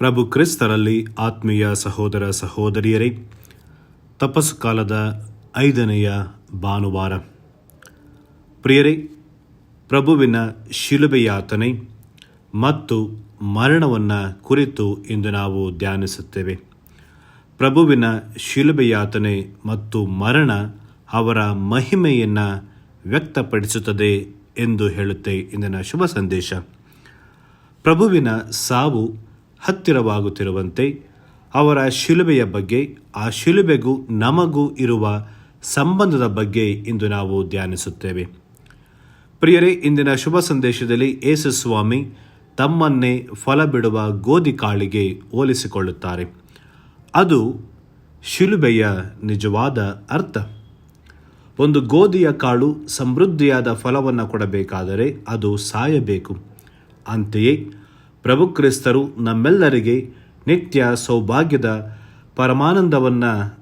ಪ್ರಭು ಕ್ರಿಸ್ತರಲ್ಲಿ ಆತ್ಮೀಯ ಸಹೋದರ ಸಹೋದರಿಯರೇ, ತಪಸ್ಸು ಕಾಲದ ಐದನೆಯ ಭಾನುವಾರ. ಪ್ರಿಯರೇ, ಪ್ರಭುವಿನ ಶಿಲುಬೆಯಾತನೆ ಮತ್ತು ಮರಣವನ್ನು ಕುರಿತು ಇಂದು ನಾವು ಧ್ಯಾನಿಸುತ್ತೇವೆ. ಪ್ರಭುವಿನ ಶಿಲುಬೆಯಾತನೆ ಮತ್ತು ಮರಣ ಅವರ ಮಹಿಮೆಯನ್ನು ವ್ಯಕ್ತಪಡಿಸುತ್ತದೆ ಎಂದು ಹೇಳುತ್ತೆ ಇಂದಿನ ಶುಭ ಸಂದೇಶ. ಪ್ರಭುವಿನ ಸಾವು ಹತ್ತಿರವಾಗುತ್ತಿರುವಂತೆ ಅವರ ಶಿಲುಬೆಯ ಬಗ್ಗೆ, ಆ ಶಿಲುಬೆಗೂ ನಮಗೂ ಇರುವ ಸಂಬಂಧದ ಬಗ್ಗೆ ಇಂದು ನಾವು ಧ್ಯಾನಿಸುತ್ತೇವೆ. ಪ್ರಿಯರೇ, ಇಂದಿನ ಶುಭ ಸಂದೇಶದಲ್ಲಿ ಯೇಸು ಸ್ವಾಮಿ ತಮ್ಮನ್ನೇ ಫಲ ಬಿಡುವ ಗೋಧಿ ಕಾಳಿಗೆ ಹೋಲಿಸಿಕೊಳ್ಳುತ್ತಾರೆ. ಅದು ಶಿಲುಬೆಯ ನಿಜವಾದ ಅರ್ಥ. ಒಂದು ಗೋಧಿಯ ಕಾಳು ಸಮೃದ್ಧಿಯಾದ ಫಲವನ್ನು ಕೊಡಬೇಕಾದರೆ ಅದು ಸಾಯಬೇಕು. ಅಂತೆಯೇ ಪ್ರಭು ಕ್ರಿಸ್ತರು ನಮ್ಮೆಲ್ಲರಿಗೆ ನಿತ್ಯ ಸೌಭಾಗ್ಯದ ಪರಮಾನಂದವನ್ನು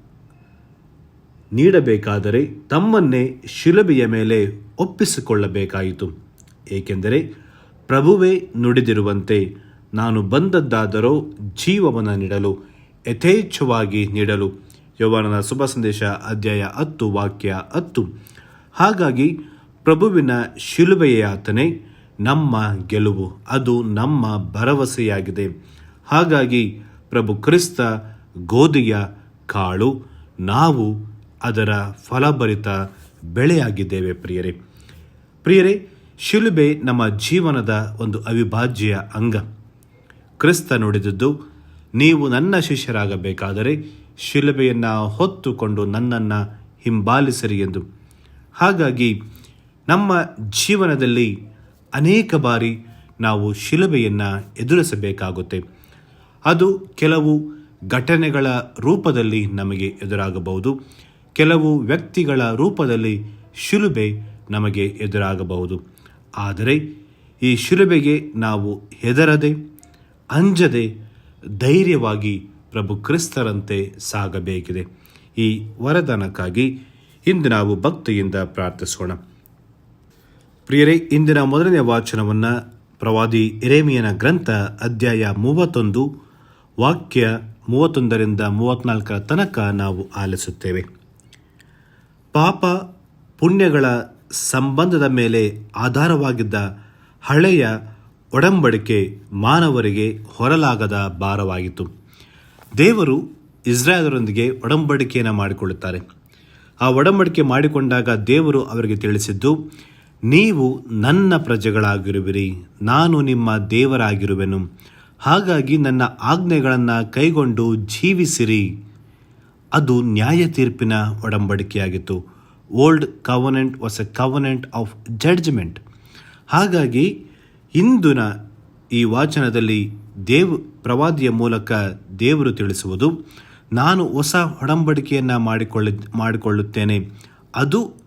ನೀಡಬೇಕಾದರೆ ತಮ್ಮನ್ನೇ ಶಿಲುಬೆಯ ಮೇಲೆ ಒಪ್ಪಿಸಿಕೊಳ್ಳಬೇಕಾಯಿತು. ಏಕೆಂದರೆ ಪ್ರಭುವೇ ನುಡಿದಿರುವಂತೆ ನಾನು ಬಂದದ್ದಾದರೋ ಜೀವವನ್ನು ನೀಡಲು, ಯಥೇಚ್ಛವಾಗಿ ನೀಡಲು. ಯೌವನನ ಶುಭ ಸಂದೇಶ ಅಧ್ಯಾಯ ಹತ್ತು, ವಾಕ್ಯ ಹತ್ತು. ಹಾಗಾಗಿ ಪ್ರಭುವಿನ ಶಿಲುಬೆಯಾತನೆ ನಮ್ಮ ಗೆಲುವು, ಅದು ನಮ್ಮ ಭರವಸೆಯಾಗಿದೆ. ಹಾಗಾಗಿ ಪ್ರಭು ಕ್ರಿಸ್ತ ಗೋಧಿಯ ಕಾಳು, ನಾವು ಅದರ ಫಲಭರಿತ ಬೆಳೆಯಾಗಿದ್ದೇವೆ ಪ್ರಿಯರೇ. ಪ್ರಿಯರೇ, ಶಿಲುಬೆ ನಮ್ಮ ಜೀವನದ ಒಂದು ಅವಿಭಾಜ್ಯ ಅಂಗ. ಕ್ರಿಸ್ತ ನುಡಿದದ್ದು, ನೀವು ನನ್ನ ಶಿಷ್ಯರಾಗಬೇಕಾದರೆ ಶಿಲುಬೆಯನ್ನು ಹೊತ್ತುಕೊಂಡು ನನ್ನನ್ನು ಹಿಂಬಾಲಿಸಿರಿ ಎಂದು. ಹಾಗಾಗಿ ನಮ್ಮ ಜೀವನದಲ್ಲಿ ಅನೇಕ ಬಾರಿ ನಾವು ಶಿಲುಬೆಯನ್ನು ಎದುರಿಸಬೇಕಾಗುತ್ತೆ. ಅದು ಕೆಲವು ಘಟನೆಗಳ ರೂಪದಲ್ಲಿ ನಮಗೆ ಎದುರಾಗಬಹುದು. ಕೆಲವು ವ್ಯಕ್ತಿಗಳ ರೂಪದಲ್ಲಿ ಶಿಲುಬೆ ನಮಗೆ ಎದುರಾಗಬಹುದು. ಆದರೆ ಈ ಶಿಲುಬೆಗೆ ನಾವು ಹೆದರದೆ, ಅಂಜದೆ, ಧೈರ್ಯವಾಗಿ ಪ್ರಭು ಕ್ರಿಸ್ತರಂತೆ ಸಾಗಬೇಕಿದೆ. ಈ ವರದಾನಕ್ಕಾಗಿ ಇಂದು ನಾವು ಭಕ್ತಿಯಿಂದ ಪ್ರಾರ್ಥಿಸೋಣ. ಪ್ರಿಯರೇ, ಇಂದಿನ ಮೊದಲನೇ ವಾಚನವನ್ನು ಪ್ರವಾದಿ ಎರೇಮಿಯನ ಗ್ರಂಥ, ಅಧ್ಯಾಯ ಮೂವತ್ತೊಂದು, ವಾಕ್ಯ ಮೂವತ್ತೊಂದರಿಂದ ಮೂವತ್ತ್ನಾಲ್ಕರ ತನಕ ನಾವು ಆಲಿಸುತ್ತೇವೆ. ಪಾಪ ಪುಣ್ಯಗಳ ಸಂಬಂಧದ ಮೇಲೆ ಆಧಾರವಾಗಿದ್ದ ಹಳೆಯ ಒಡಂಬಡಿಕೆ ಮಾನವರಿಗೆ ಹೊರಲಾಗದ ಭಾರವಾಗಿತ್ತು. ದೇವರು ಇಸ್ರಾಯೇಲರೊಂದಿಗೆ ಒಡಂಬಡಿಕೆಯನ್ನು ಮಾಡಿಕೊಳ್ಳುತ್ತಾರೆ. ಆ ಒಡಂಬಡಿಕೆ ಮಾಡಿಕೊಂಡಾಗ ದೇವರು ಅವರಿಗೆ ತಿಳಿಸಿದ್ದು ನೀವು ನನ್ನ ಪ್ರಜೆಗಳಾಗಿರುವಿರಿ, ನಾನು ನಿಮ್ಮ ದೇವರಾಗಿರುವೆನು. ಹಾಗಾಗಿ ನನ್ನ ಆಜ್ಞೆಗಳನ್ನು ಕೈಗೊಂಡು ಜೀವಿಸಿರಿ. ಅದು ನ್ಯಾಯ ತೀರ್ಪಿನ ಒಡಂಬಡಿಕೆಯಾಗಿತ್ತು. Old covenant was a covenant of judgment ಹಾಗಾಗಿ ಇಂದಿನ ಈ ವಾಚನದಲ್ಲಿ ದೇವ್ ಪ್ರವಾದಿಯ ಮೂಲಕ ದೇವರು ತಿಳಿಸುವುದು, ನಾನು ಹೊಸ ಒಡಂಬಡಿಕೆಯನ್ನು ಮಾಡಿಕೊಳ್ಳಿ, ಮಾಡಿಕೊಳ್ಳುತ್ತೇನೆ. ಅದು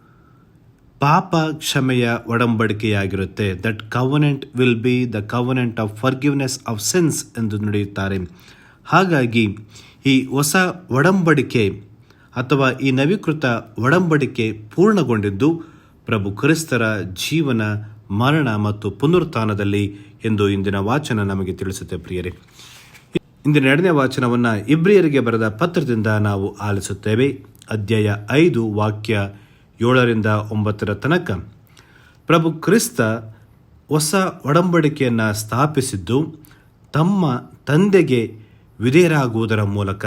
ಪಾಪ ಕ್ಷಮೆಯ ಒಡಂಬಡಿಕೆಯಾಗಿರುತ್ತೆ. That covenant will be the covenant of forgiveness of sins ಎಂದು ನುಡಿಯುತ್ತಾರೆ. ಹಾಗಾಗಿ ಈ ಹೊಸ ಒಡಂಬಡಿಕೆ ಅಥವಾ ಈ ನವೀಕೃತ ಒಡಂಬಡಿಕೆ ಪೂರ್ಣಗೊಂಡಿದ್ದು ಪ್ರಭು ಕ್ರಿಸ್ತರ ಜೀವನ, ಮರಣ ಮತ್ತು ಪುನರುತ್ಥಾನದಲ್ಲಿ ಎಂದು ಇಂದಿನ ವಾಚನ ನಮಗೆ ತಿಳಿಸುತ್ತೆ ಪ್ರಿಯರೇ. ಇಂದಿನ ಎರಡನೇ ವಾಚನವನ್ನು ಇಬ್ರಿಯರಿಗೆ ಬರೆದ ಪತ್ರದಿಂದ ನಾವು ಆಲಿಸುತ್ತೇವೆ. ಅಧ್ಯಾಯ ಐದು ವಾಕ್ಯ ಏಳರಿಂದ ಒಂಬತ್ತರ ತನಕ ಪ್ರಭು ಕ್ರಿಸ್ತ ಹೊಸ ಒಡಂಬಡಿಕೆಯನ್ನು ಸ್ಥಾಪಿಸಿದ್ದು ತಮ್ಮ ತಂದೆಗೆ ವಿಧೇಯರಾಗುವುದರ ಮೂಲಕ,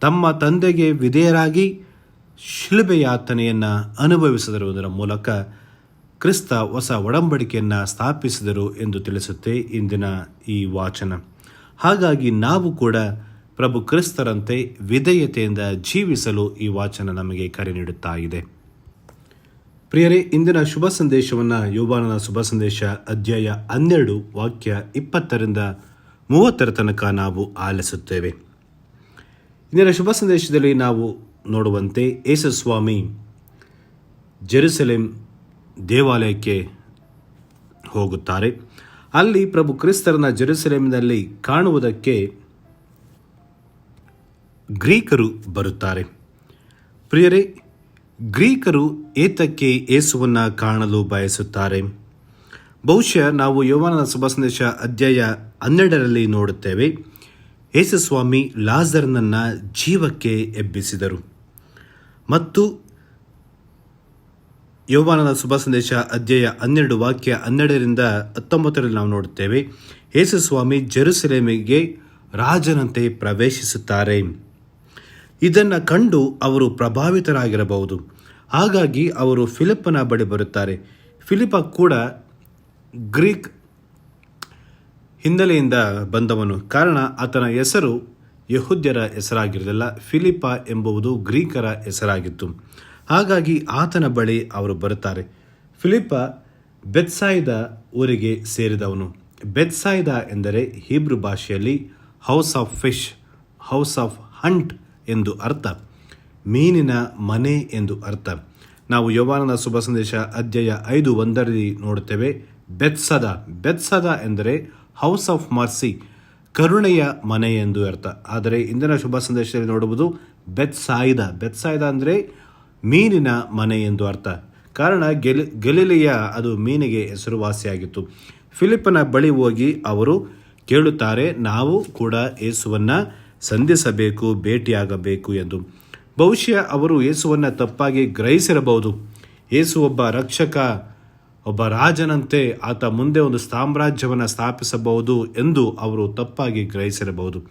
ತಮ್ಮ ತಂದೆಗೆ ವಿಧೇಯರಾಗಿ ಶಿಲುಬೆಯಾತನೆಯನ್ನು ಅನುಭವಿಸಿದರುವುದರ ಮೂಲಕ ಕ್ರಿಸ್ತ ಹೊಸ ಒಡಂಬಡಿಕೆಯನ್ನು ಸ್ಥಾಪಿಸಿದರು ಎಂದು ತಿಳಿಸುತ್ತೆ ಇಂದಿನ ಈ ವಾಚನ. ಹಾಗಾಗಿ ನಾವು ಕೂಡ ಪ್ರಭು ಕ್ರಿಸ್ತರಂತೆ ವಿಧೇಯತೆಯಿಂದ ಜೀವಿಸಲು ಈ ವಾಚನ ನಮಗೆ ಕರೆ ನೀಡುತ್ತಾ ಇದೆ. ಪ್ರಿಯರೇ, ಇಂದಿನ ಶುಭ ಸಂದೇಶವನ್ನು ಯೋಬಾನನ ಶುಭ ಸಂದೇಶ ಅಧ್ಯಾಯ ಹನ್ನೆರಡು, ವಾಕ್ಯ ಇಪ್ಪತ್ತರಿಂದ ಮೂವತ್ತರ ತನಕ ನಾವು ಆಲಿಸುತ್ತೇವೆ. ಇಂದಿನ ಶುಭ ಸಂದೇಶದಲ್ಲಿ ನಾವು ನೋಡುವಂತೆ ಯೇಸಸ್ವಾಮಿ ಜೆರುಸಲೇಂ ದೇವಾಲಯಕ್ಕೆ ಹೋಗುತ್ತಾರೆ. ಅಲ್ಲಿ ಪ್ರಭು ಕ್ರಿಸ್ತರನ್ನ ಜೆರುಸಲೇಮಿನಲ್ಲಿ ಕಾಣುವುದಕ್ಕೆ ಗ್ರೀಕರು ಬರುತ್ತಾರೆ. ಪ್ರಿಯರೇ ಗ್ರೀಕರು ಏತಕ್ಕೆ ಏಸುವನ್ನು ಕಾಣಲು ಬಯಸುತ್ತಾರೆ? ಬಹುಶಃ ನಾವು ಯೋವನ ಸಂದೇಶ ಅಧ್ಯಾಯ ಹನ್ನೆರಡರಲ್ಲಿ ನೋಡುತ್ತೇವೆ, ಯೇಸುಸ್ವಾಮಿ ಲಾಜರ್ನನ್ನು ಜೀವಕ್ಕೆ ಎಬ್ಬಿಸಿದರು. ಮತ್ತು ಯೌವಾನದ ಶುಭ ಸಂದೇಶ ಅಧ್ಯಾಯ ಹನ್ನೆರಡು ವಾಕ್ಯ ಹನ್ನೆರಡರಿಂದ ಹತ್ತೊಂಬತ್ತರಲ್ಲಿ ನಾವು ನೋಡುತ್ತೇವೆ, ಯೇಸುಸ್ವಾಮಿ ಜೆರುಸಲೇಮಿಗೆ ರಾಜನಂತೆ ಪ್ರವೇಶಿಸುತ್ತಾರೆ. ಇದನ್ನು ಕಂಡು ಅವರು ಪ್ರಭಾವಿತರಾಗಿರಬಹುದು. ಹಾಗಾಗಿ ಅವರು ಫಿಲಿಪ್ಪನ ಬಳಿ ಬರುತ್ತಾರೆ. ಫಿಲಿಪ ಕೂಡ ಗ್ರೀಕ್ ಹಿನ್ನೆಲೆಯಿಂದ ಬಂದವನು. ಕಾರಣ ಆತನ ಹೆಸರು ಯಹುದ್ಯರ ಹೆಸರಾಗಿರಲಿಲ್ಲ ಫಿಲಿಪ ಎಂಬುವುದು ಗ್ರೀಕರ ಹೆಸರಾಗಿತ್ತು. ಹಾಗಾಗಿ ಆತನ ಬಳಿ ಅವರು ಬರುತ್ತಾರೆ. ಫಿಲಿಪ ಬೆತ್ಸಾಯ್ದ ಊರಿಗೆ ಸೇರಿದವನು. ಬೆತ್ಸಾಯ್ದ ಎಂದರೆ ಹೀಬ್ರು ಭಾಷೆಯಲ್ಲಿ house of fish house of hunt ಎಂದು ಅರ್ಥ. ಮೀನಿನ ಮನೆ ಎಂದು ಅರ್ಥ. ನಾವು ಯೌವಾನನ ಶುಭ ಸಂದೇಶ ಅಧ್ಯಾಯ ಐದು ಒಂದರಲ್ಲಿ ನೋಡುತ್ತೇವೆ. ಬೆತ್ಸದ. ಬೆತ್ಸದ ಎಂದರೆ ಹೌಸ್ ಆಫ್ ಮರ್ಸಿ ಕರುಣೆಯ ಮನೆ ಎಂದು ಅರ್ಥ. ಆದರೆ ಇಂದಿನ ಶುಭ ಸಂದೇಶದಲ್ಲಿ ನೋಡುವುದು ಬೆತ್ಸಾಯಿದ. ಬೆತ್ಸಾಯ್ದ ಅಂದರೆ ಮೀನಿನ ಮನೆ ಎಂದು ಅರ್ಥ. ಕಾರಣ ಗೆಲಿ, ಗೆಲಿಲಿಯ ಅದು ಮೀನಿಗೆ ಹೆಸರುವಾಸಿಯಾಗಿತ್ತು. ಫಿಲಿಪ್ಪನ ಬಳಿ ಹೋಗಿ ಅವರು ಕೇಳುತ್ತಾರೆ, ನಾವು ಕೂಡ ಯೇಸುವನ್ನು ಸಂಧಿಸಬೇಕು, ಭೇಟಿಯಾಗಬೇಕು ಎಂದು. ಬಹುಶಃ ಅವರು ಯೇಸುವನ್ನು ತಪ್ಪಾಗಿ ಗ್ರಹಿಸಿರಬಹುದು. ಯೇಸು ಒಬ್ಬ ರಕ್ಷಕ, ಒಬ್ಬ ರಾಜನಂತೆ ಆತ ಮುಂದೆ ಒಂದು ಸಾಮ್ರಾಜ್ಯವನ್ನು ಸ್ಥಾಪಿಸಬಹುದು ಎಂದು ಅವರು ತಪ್ಪಾಗಿ ಗ್ರಹಿಸಿರಬಹುದು.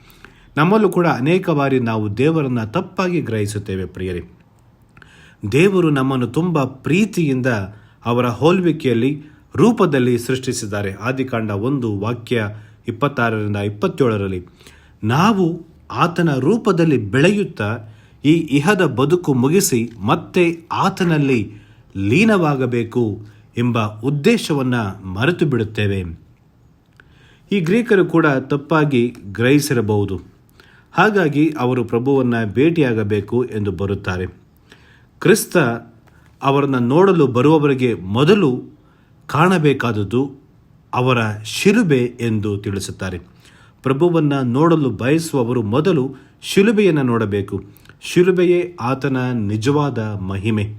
ನಮ್ಮಲ್ಲೂ ಕೂಡ ಅನೇಕ ಬಾರಿ ನಾವು ದೇವರನ್ನು ತಪ್ಪಾಗಿ ಗ್ರಹಿಸುತ್ತೇವೆ ಪ್ರಿಯರಿ. ದೇವರು ನಮ್ಮನ್ನು ತುಂಬ ಪ್ರೀತಿಯಿಂದ ಅವರ ಹೋಲ್ವಿಕೆಯಲ್ಲಿ ರೂಪದಲ್ಲಿ ಸೃಷ್ಟಿಸಿದ್ದಾರೆ. ಆದಿಕಾಂಡ ಒಂದು ವಾಕ್ಯ ಇಪ್ಪತ್ತಾರರಿಂದ ಇಪ್ಪತ್ತೇಳರಲ್ಲಿ, ನಾವು ಆತನ ರೂಪದಲ್ಲಿ ಬೆಳೆಯುತ್ತಾ ಈ ಇಹದ ಬದುಕು ಮುಗಿಸಿ ಮತ್ತೆ ಆತನಲ್ಲಿ ಲೀನವಾಗಬೇಕು ಎಂಬ ಉದ್ದೇಶವನ್ನು ಮರೆತು ಬಿಡುತ್ತೇವೆ ಈ ಗ್ರೀಕರು ಕೂಡ ತಪ್ಪಾಗಿ ಗ್ರಹಿಸಿರಬಹುದು. ಹಾಗಾಗಿ ಅವರು ಪ್ರಭುವನ್ನು ಭೇಟಿಯಾಗಬೇಕು ಎಂದು ಬರುತ್ತಾರೆ. ಕ್ರಿಸ್ತ ಅವರನ್ನು ನೋಡಲು ಬರುವವರಿಗೆ ಮೊದಲು ಕಾಣಬೇಕಾದದ್ದು ಅವರ ಶಿರುಬೆ ಎಂದು ತಿಳಿಸುತ್ತಾರೆ. ಪ್ರಭುವನ್ನು ನೋಡಲು ಬಯಸುವವರು ಮೊದಲು ಶಿಲುಬೆಯನ್ನು ನೋಡಬೇಕು. ಶಿಲುಬೆಯೇ ಆತನ ನಿಜವಾದ ಮಹಿಮೆ.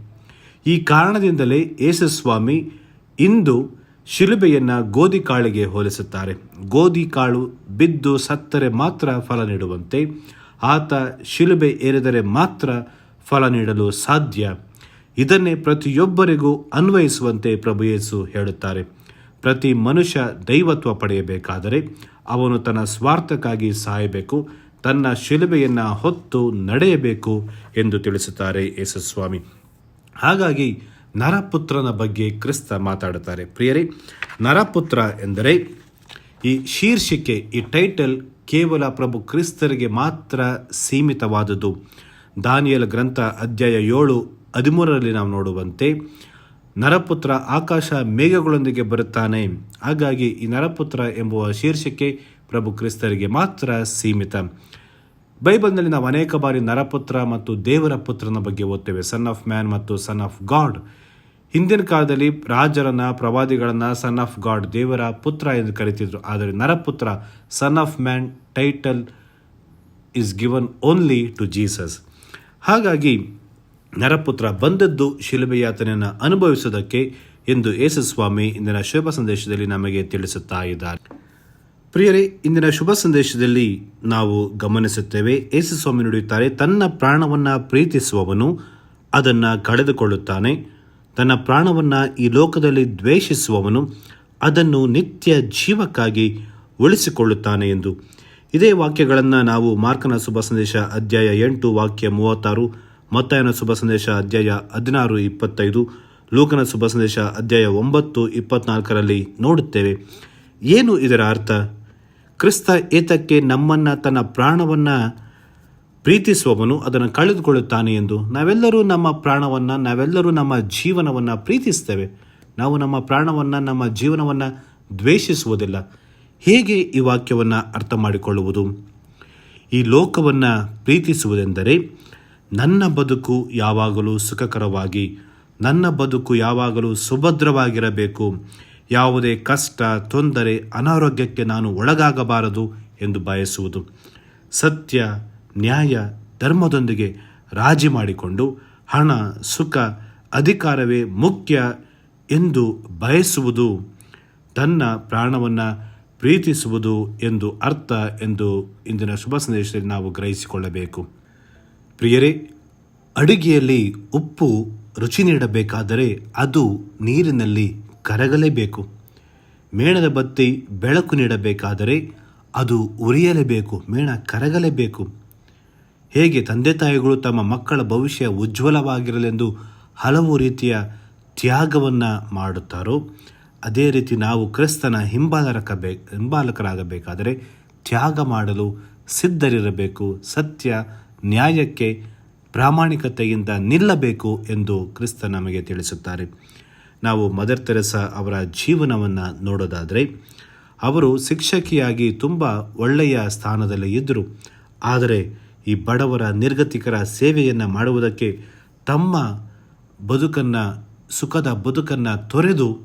ಈ ಕಾರಣದಿಂದಲೇ ಯೇಸುಸ್ವಾಮಿ ಇಂದು ಶಿಲುಬೆಯನ್ನು ಗೋಧಿ ಕಾಳಿಗೆ ಹೋಲಿಸುತ್ತಾರೆ. ಗೋಧಿ ಕಾಳು ಬಿದ್ದು ಸತ್ತರೆ ಮಾತ್ರ ಫಲ ನೀಡುವಂತೆ, ಆತ ಶಿಲುಬೆ ಏರಿದರೆ ಮಾತ್ರ ಫಲ ನೀಡಲು ಸಾಧ್ಯ. ಇದನ್ನೇ ಪ್ರತಿಯೊಬ್ಬರಿಗೂ ಅನ್ವಯಿಸುವಂತೆ ಪ್ರಭು ಯೇಸು ಹೇಳುತ್ತಾರೆ. ಪ್ರತಿ ಮನುಷ್ಯ ದೈವತ್ವ ಪಡೆಯಬೇಕಾದರೆ ಅವನು ತನ್ನ ಸ್ವಾರ್ಥಕ್ಕಾಗಿ ಸಾಯಬೇಕು, ತನ್ನ ಶಿಲುಬೆಯನ್ನು ಹೊತ್ತು ನಡೆಯಬೇಕು ಎಂದು ತಿಳಿಸುತ್ತಾರೆ ಯೇಸುಸ್ವಾಮಿ. ಹಾಗಾಗಿ ನರಪುತ್ರನ ಬಗ್ಗೆ ಕ್ರಿಸ್ತ ಮಾತಾಡುತ್ತಾರೆ. ಪ್ರಿಯರೇ, ನರಪುತ್ರ ಎಂದರೆ ಈ ಶೀರ್ಷಿಕೆ, ಈ ಟೈಟಲ್ ಕೇವಲ ಪ್ರಭು ಕ್ರಿಸ್ತರಿಗೆ ಮಾತ್ರ ಸೀಮಿತವಾದುದು ದಾನಿಯಲ್ ಗ್ರಂಥ ಅಧ್ಯಾಯ ಏಳು ಹದಿಮೂರರಲ್ಲಿ ನಾವು ನೋಡುವಂತೆ ನರಪುತ್ರ ಆಕಾಶ ಮೇಘಗಳೊಂದಿಗೆ ಬರುತ್ತಾನೆ. ಹಾಗಾಗಿ ಈ ನರಪುತ್ರ ಎಂಬುವ ಶೀರ್ಷಿಕೆ ಪ್ರಭು ಕ್ರಿಸ್ತರಿಗೆ ಮಾತ್ರ ಸೀಮಿತ. ಬೈಬಲ್ನಲ್ಲಿ ನಾವು ಅನೇಕ ಬಾರಿ ನರಪುತ್ರ ಮತ್ತು ದೇವರ ಪುತ್ರನ ಬಗ್ಗೆ ಓದ್ತೇವೆ. ಸನ್ ಆಫ್ ಮ್ಯಾನ್ ಮತ್ತು ಸನ್ ಆಫ್ ಗಾಡ್ ಹಿಂದಿನ ಕಾಲದಲ್ಲಿ ರಾಜರನ್ನ, ಪ್ರವಾದಿಗಳನ್ನ ಸನ್ ಆಫ್ ಗಾಡ್ ದೇವರ ಪುತ್ರ ಎಂದು ಕರೀತಿದ್ರು. ಆದರೆ ನರಪುತ್ರ son of man title is given only to Jesus ಹಾಗಾಗಿ ನರಪುತ್ರ ಬಂದದ್ದು ಶಿಲುಬೆಯಾತನೆಯನ್ನು ಅನುಭವಿಸುವುದಕ್ಕೆ ಎಂದು ಯೇಸುಸ್ವಾಮಿ ಇಂದಿನ ಶುಭ ಸಂದೇಶದಲ್ಲಿ ನಮಗೆ ತಿಳಿಸುತ್ತಾ ಇದ್ದಾರೆ. ಪ್ರಿಯರೇ, ಇಂದಿನ ಶುಭ ಸಂದೇಶದಲ್ಲಿ ನಾವು ಗಮನಿಸುತ್ತೇವೆ, ಯೇಸುಸ್ವಾಮಿ ನುಡಿಯುತ್ತಾರೆ, ತನ್ನ ಪ್ರಾಣವನ್ನು ಪ್ರೀತಿಸುವವನು ಅದನ್ನು ಕಳೆದುಕೊಳ್ಳುತ್ತಾನೆ. ತನ್ನ ಪ್ರಾಣವನ್ನು ಈ ಲೋಕದಲ್ಲಿ ದ್ವೇಷಿಸುವವನು ಅದನ್ನು ನಿತ್ಯ ಜೀವಕ್ಕಾಗಿ ಉಳಿಸಿಕೊಳ್ಳುತ್ತಾನೆ ಎಂದು. ಇದೇ ವಾಕ್ಯಗಳನ್ನು ನಾವು ಮಾರ್ಕನ ಶುಭ ಸಂದೇಶ ಅಧ್ಯಾಯ ಎಂಟು, ವಾಕ್ಯ ಮೂವತ್ತಾರು ಮತ್ತಾಯನ ಶುಭ ಸಂದೇಶ ಅಧ್ಯಾಯ ಹದಿನಾರು ಇಪ್ಪತ್ತೈದು, ಲೋಕನ ಶುಭ ಸಂದೇಶ ಅಧ್ಯಾಯ ಒಂಬತ್ತು ಇಪ್ಪತ್ನಾಲ್ಕರಲ್ಲಿ ನೋಡುತ್ತೇವೆ. ಏನು ಇದರ ಅರ್ಥ? ಕ್ರಿಸ್ತ ಏತಕ್ಕೆ ನಮ್ಮನ್ನು ತನ್ನ ಪ್ರಾಣವನ್ನು ಪ್ರೀತಿಸುವವನು ಅದನ್ನು ಕಳೆದುಕೊಳ್ಳುತ್ತಾನೆ ಎಂದು. ನಾವೆಲ್ಲರೂ ನಮ್ಮ ಪ್ರಾಣವನ್ನು, ನಾವೆಲ್ಲರೂ ನಮ್ಮ ಜೀವನವನ್ನು ಪ್ರೀತಿಸ್ತೇವೆ. ನಾವು ನಮ್ಮ ಪ್ರಾಣವನ್ನು, ನಮ್ಮ ಜೀವನವನ್ನು ದ್ವೇಷಿಸುವುದಿಲ್ಲ. ಹೇಗೆ ಈ ವಾಕ್ಯವನ್ನು ಅರ್ಥ ಮಾಡಿಕೊಳ್ಳುವುದು? ಈ ಲೋಕವನ್ನು ಪ್ರೀತಿಸುವುದೆಂದರೆ ನನ್ನ ಬದುಕು ಯಾವಾಗಲೂ ಸುಖಕರವಾಗಿ, ನನ್ನ ಬದುಕು ಯಾವಾಗಲೂ ಸುಭದ್ರವಾಗಿರಬೇಕು. ಯಾವುದೇ ಕಷ್ಟ, ತೊಂದರೆ, ಅನಾರೋಗ್ಯಕ್ಕೆ ನಾನು ಒಳಗಾಗಬಾರದು ಎಂದು ಬಯಸುವುದು. ಸತ್ಯ, ನ್ಯಾಯ, ಧರ್ಮದೊಂದಿಗೆ ರಾಜಿ ಮಾಡಿಕೊಂಡು ಹಣ, ಸುಖ, ಅಧಿಕಾರವೇ ಮುಖ್ಯ ಎಂದು ಬಯಸುವುದು. ತನ್ನ ಪ್ರಾಣವನ್ನು ಪ್ರೀತಿಸುವುದು ಎಂದು ಅರ್ಥ ಎಂದು ಇಂದಿನ ಶುಭ ಸಂದೇಶದಲ್ಲಿ ನಾವು ಗ್ರಹಿಸಿಕೊಳ್ಳಬೇಕು. ಪ್ರಿಯರೇ, ಅಡುಗೆಯಲ್ಲಿ ಉಪ್ಪು ರುಚಿ ನೀಡಬೇಕಾದರೆ ಅದು ನೀರಿನಲ್ಲಿ ಕರಗಲೇಬೇಕು. ಮೇಣದ ಬತ್ತಿ ಬೆಳಕು ನೀಡಬೇಕಾದರೆ ಅದು ಉರಿಯಲೇಬೇಕು, ಮೇಣ ಕರಗಲೇಬೇಕು. ಹೇಗೆ ತಂದೆ ತಾಯಿಗಳು ತಮ್ಮ ಮಕ್ಕಳ ಭವಿಷ್ಯ ಉಜ್ವಲವಾಗಿರಲೆಂದು ಹಲವು ರೀತಿಯ ತ್ಯಾಗವನ್ನು ಮಾಡುತ್ತಾರೋ, ಅದೇ ರೀತಿ ನಾವು ಕ್ರಿಸ್ತನ ಹಿಂಬಾಲಕ ಬೇ ಹಿಂಬಾಲಕರಾಗಬೇಕಾದರೆ ತ್ಯಾಗ ಮಾಡಲು ಸಿದ್ಧರಿರಬೇಕು, ಸತ್ಯ ನ್ಯಾಯಕ್ಕೆ ಪ್ರಾಮಾಣಿಕತೆಯಿಂದ ನಿಲ್ಲಬೇಕು ಎಂದು ಕ್ರಿಸ್ತ ನಮಗೆ ತಿಳಿಸುತ್ತಾರೆ. ನಾವು ಮದರ್ ತೆರೆಸಾ ಅವರ ಜೀವನವನ್ನು ನೋಡೋದಾದರೆ, ಅವರು ಶಿಕ್ಷಕಿಯಾಗಿ ತುಂಬ ಒಳ್ಳೆಯ ಸ್ಥಾನದಲ್ಲಿ ಇದ್ದರು. ಆದರೆ ಈ ಬಡವರ ನಿರ್ಗತಿಕರ ಸೇವೆಯನ್ನು ಮಾಡುವುದಕ್ಕೆ ತಮ್ಮ ಬದುಕನ್ನು, ಸುಖದ ಬದುಕನ್ನು ತೊರೆದು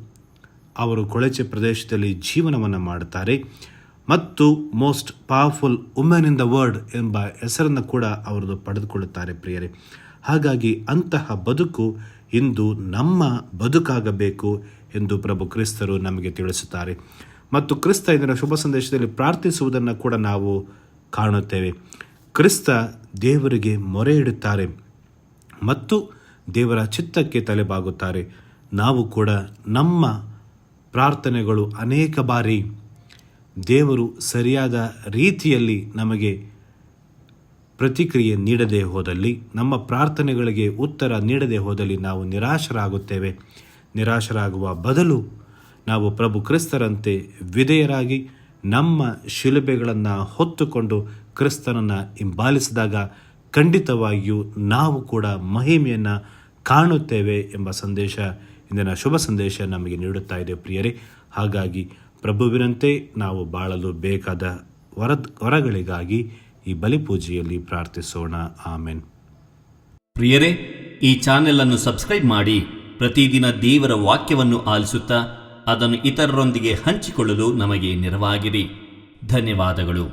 ಅವರು ಕೊಳಚೆ ಪ್ರದೇಶದಲ್ಲಿ ಜೀವನವನ್ನು ಮಾಡುತ್ತಾರೆ. ಮತ್ತು most powerful women in the world ಎಂಬ ಹೆಸರನ್ನು ಕೂಡ ಅವರು ಪಡೆದುಕೊಳ್ಳುತ್ತಾರೆ ಪ್ರಿಯರೇ. ಹಾಗಾಗಿ ಅಂತಹ ಬದುಕು ಇಂದು ನಮ್ಮ ಬದುಕಾಗಬೇಕು ಎಂದು ಪ್ರಭು ಕ್ರಿಸ್ತರು ನಮಗೆ ತಿಳಿಸುತ್ತಾರೆ. ಮತ್ತು ಕ್ರಿಸ್ತ ಇದರ ಶುಭ ಸಂದೇಶದಲ್ಲಿ ಪ್ರಾರ್ಥಿಸುವುದನ್ನು ಕೂಡ ನಾವು ಕಾಣುತ್ತೇವೆ. ಕ್ರಿಸ್ತ ದೇವರಿಗೆ ಮೊರೆ ಇಡುತ್ತಾರೆ ಮತ್ತು ದೇವರ ಚಿತ್ತಕ್ಕೆ ತಲೆಬಾಗುತ್ತಾರೆ. ನಾವು ಕೂಡ ನಮ್ಮ ಪ್ರಾರ್ಥನೆಗಳು ಅನೇಕ ಬಾರಿ ದೇವರು ಸರಿಯಾದ ರೀತಿಯಲ್ಲಿ ನಮಗೆ ಪ್ರತಿಕ್ರಿಯೆ ನೀಡದೆ ಹೋದಲ್ಲಿ, ನಮ್ಮ ಪ್ರಾರ್ಥನೆಗಳಿಗೆ ಉತ್ತರ ನೀಡದೆ ಹೋದಲ್ಲಿ ನಾವು ನಿರಾಶರಾಗುತ್ತೇವೆ. ನಿರಾಶರಾಗುವ ಬದಲು ನಾವು ಪ್ರಭು ಕ್ರಿಸ್ತರಂತೆ ವಿಧೇಯರಾಗಿ ನಮ್ಮ ಶಿಲುಬೆಗಳನ್ನು ಹೊತ್ತುಕೊಂಡು ಕ್ರಿಸ್ತನನ್ನು ಹಿಂಬಾಲಿಸಿದಾಗ ಖಂಡಿತವಾಗಿಯೂ ನಾವು ಕೂಡ ಮಹಿಮೆಯನ್ನು ಕಾಣುತ್ತೇವೆ ಎಂಬ ಸಂದೇಶ ಇಂದಿನ ಶುಭ ಸಂದೇಶ ನಮಗೆ ನೀಡುತ್ತಾ ಇದೆ ಪ್ರಿಯರೇ. ಹಾಗಾಗಿ ಪ್ರಭುವಿನಂತೆ ನಾವು ಬಾಳಲು ಬೇಕಾದ ವರ ವರಗಳಿಗಾಗಿ ಈ ಬಲಿಪೂಜೆಯಲ್ಲಿ ಪ್ರಾರ್ಥಿಸೋಣ. ಆಮೆನ್. ಪ್ರಿಯರೇ, ಈ ಚಾನೆಲ್ ಅನ್ನು ಸಬ್ಸ್ಕ್ರೈಬ್ ಮಾಡಿ, ಪ್ರತಿದಿನ ದೇವರ ವಾಕ್ಯವನ್ನು ಆಲಿಸುತ್ತಾ ಅದನ್ನು ಇತರರೊಂದಿಗೆ ಹಂಚಿಕೊಳ್ಳಲು ನಮಗೆ ನೆರವಾಗಿರಿ ಧನ್ಯವಾದಗಳು.